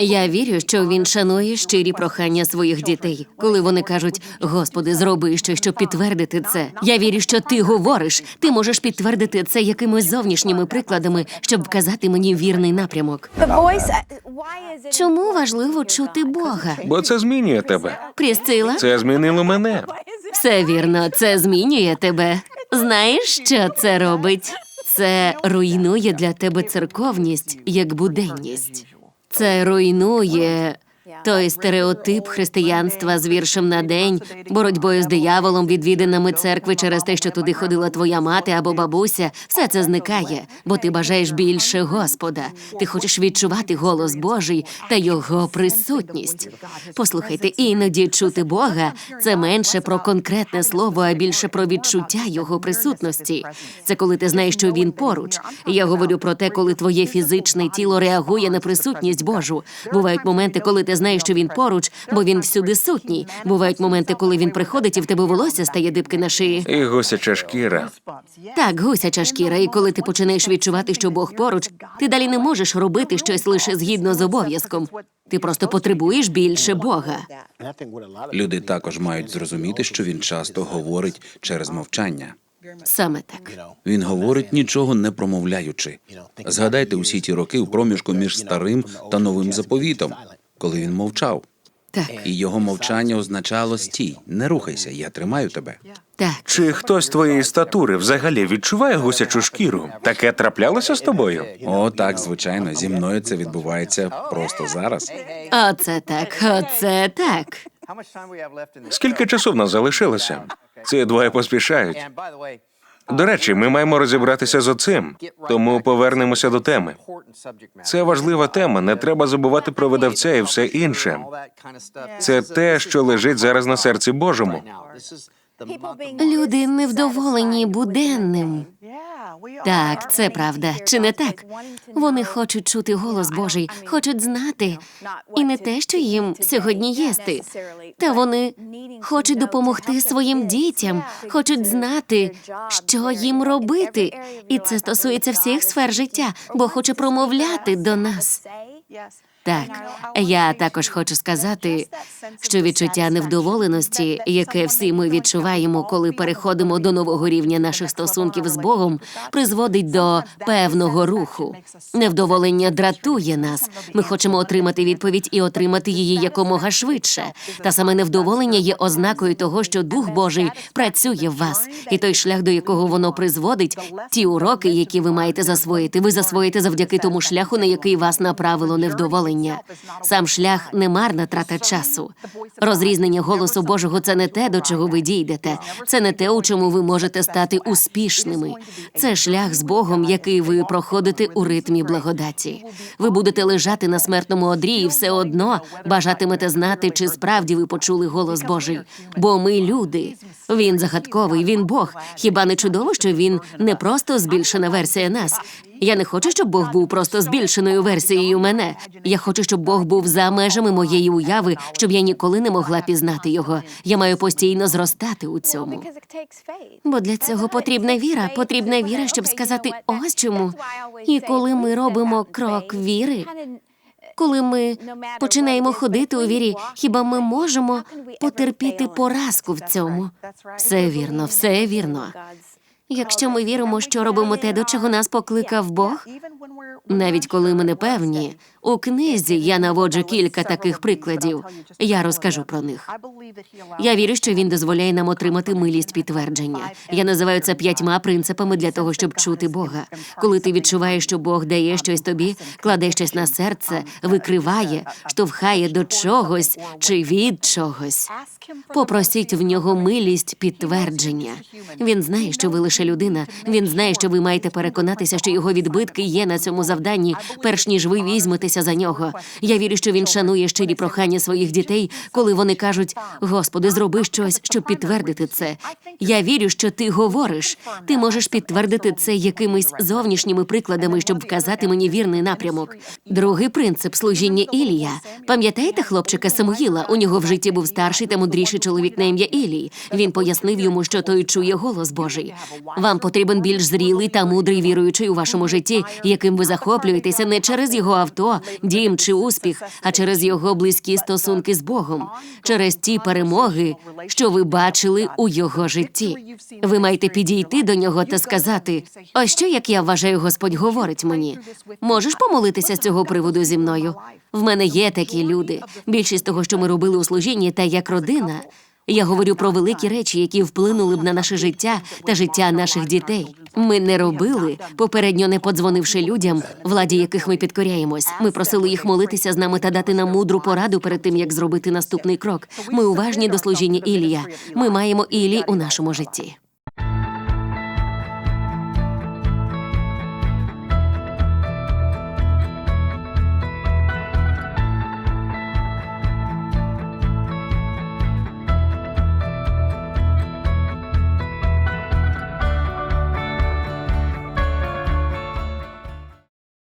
Я вірю, що він шанує щирі прохання своїх дітей, коли вони кажуть: Господи, зроби щось, щоб підтвердити це. Я вірю, що ти говориш. Ти можеш підтвердити це якимись зовнішніми прикладами, щоб вказати мені вірний напрямок. Чому важливо чути Бога? Бо це змінює тебе. Прісцила? Це змінило мене. Все вірно, це змінює тебе. Знаєш, що це робить? Це руйнує для тебе церковність як буденність. Це руйнує той стереотип християнства з віршем на день, боротьбою з дияволом, відвідинами церкви через те, що туди ходила твоя мати або бабуся. Все це зникає, бо ти бажаєш більше Господа. Ти хочеш відчувати голос Божий та його присутність. Послухайте, іноді чути Бога це менше про конкретне слово, а більше про відчуття його присутності. Це коли ти знаєш, що він поруч. Я говорю про те, коли твоє фізичне тіло реагує на присутність Божу. Бувають моменти, коли ти знаєш, що він поруч, бо він всюди сутній. Бувають моменти, коли він приходить, і в тебе волосся стає дибки на шиї. І гусяча шкіра. Так, гусяча шкіра, і коли ти починаєш відчувати, що Бог поруч, ти далі не можеш робити щось лише згідно з обов'язком. Ти просто потребуєш більше Бога. Люди також мають зрозуміти, що він часто говорить через мовчання. Саме так. Він говорить нічого не промовляючи. Згадайте усі ті роки у проміжку між старим та новим заповітом, коли він мовчав. Так, І його мовчання означало стій, не рухайся, я тримаю тебе. так. Чи хтось твоєї статури взагалі відчуває гусячу шкіру? Таке траплялося з тобою? О, так, звичайно, зі мною це відбувається просто зараз. Оце так, оце так. Скільки часу в нас залишилося? Ці двоє поспішають. До речі, ми маємо розібратися з оцим, тому повернемося до теми. Це важлива тема. Не треба забувати про видавця і все інше. Це те, що лежить зараз на серці Божому. Люди невдоволені буденним. Так, це правда. Чи не так? Вони хочуть чути голос Божий, хочуть знати. І не те, що їм сьогодні їсти. Та вони хочуть допомогти своїм дітям, хочуть знати, що їм робити. І це стосується всіх сфер життя, бо хоче промовляти до нас. Так, я також хочу сказати, що відчуття невдоволеності, яке всі ми відчуваємо, коли переходимо до нового рівня наших стосунків з Богом, призводить до певного руху. Невдоволення дратує нас. Ми хочемо отримати відповідь і отримати її якомога швидше. Та саме невдоволення є ознакою того, що Дух Божий працює в вас, і той шлях, до якого воно призводить, ті уроки, які ви маєте засвоїти, ви засвоїте завдяки тому шляху, на який вас направило невдоволення. Сам шлях не марна трата часу. Розрізнення голосу Божого це не те, до чого ви дійдете. Це не те, у чому ви можете стати успішними. Це шлях з Богом, який ви проходите у ритмі благодаті. Ви будете лежати на смертному одрі і все одно бажатимете знати, чи справді ви почули голос Божий. Бо ми люди. Він загадковий, він Бог. Хіба не чудово, що він не просто збільшена версія нас? Я не хочу, щоб Бог був просто збільшеною версією мене. Я хочу, щоб Бог був за межами моєї уяви, щоб я ніколи не могла пізнати його. Я маю постійно зростати у цьому. Бо для цього потрібна віра, потрібна віра, щоб сказати ось чому. І коли ми робимо крок віри, коли ми починаємо ходити у вірі, хіба ми можемо потерпіти поразку в цьому? Все вірно, все вірно. Якщо ми віримо, що робимо те, до чого нас покликав Бог, навіть коли ми не певні, у книзі я наводжу кілька таких прикладів. Я розкажу про них. Я вірю, що він дозволяє нам отримати милість підтвердження. Я називаю це п'ятьма принципами для того, щоб чути Бога. Коли ти відчуваєш, що Бог дає щось тобі, кладе щось на серце, викриває, штовхає до чогось чи від чогось. Попросіть в нього милість підтвердження. Він знає, що ви лише людина. Він знає, що ви маєте переконатися, що його відбитки є на цьому завданні, перш ніж ви візьметеся за нього. Я вірю, що він шанує щирі прохання своїх дітей, коли вони кажуть: Господи, зроби щось, щоб підтвердити це. Я вірю, що ти говориш. Ти можеш підтвердити це якимись зовнішніми прикладами, щоб вказати мені вірний напрямок. Другий принцип служіння Ілія. Пам'ятаєте хлопчика Самуїла? У нього в житті був старший та мудріший чоловік на ім'я Ілій. Він пояснив йому, що той чує голос Божий. Вам потрібен більш зрілий та мудрий віруючий у вашому житті, яким ви захоплюєтеся не через його авто, дім чи успіх, а через його близькі стосунки з Богом, через ті перемоги, що ви бачили у його житті. Ви маєте підійти до нього та сказати: а що, як я вважаю, Господь говорить мені. Можеш помолитися з цього приводу зі мною? В мене є такі люди. Більшість того, що ми робили у служінні, та як родина. Я говорю про великі речі, які вплинули б на наше життя та життя наших дітей. Ми не робили, попередньо не подзвонивши людям, владі яких ми підкоряємось. Ми просили їх молитися з нами та дати нам мудру пораду перед тим, як зробити наступний крок. Ми уважні до служіння Ілія. Ми маємо Ілі у нашому житті.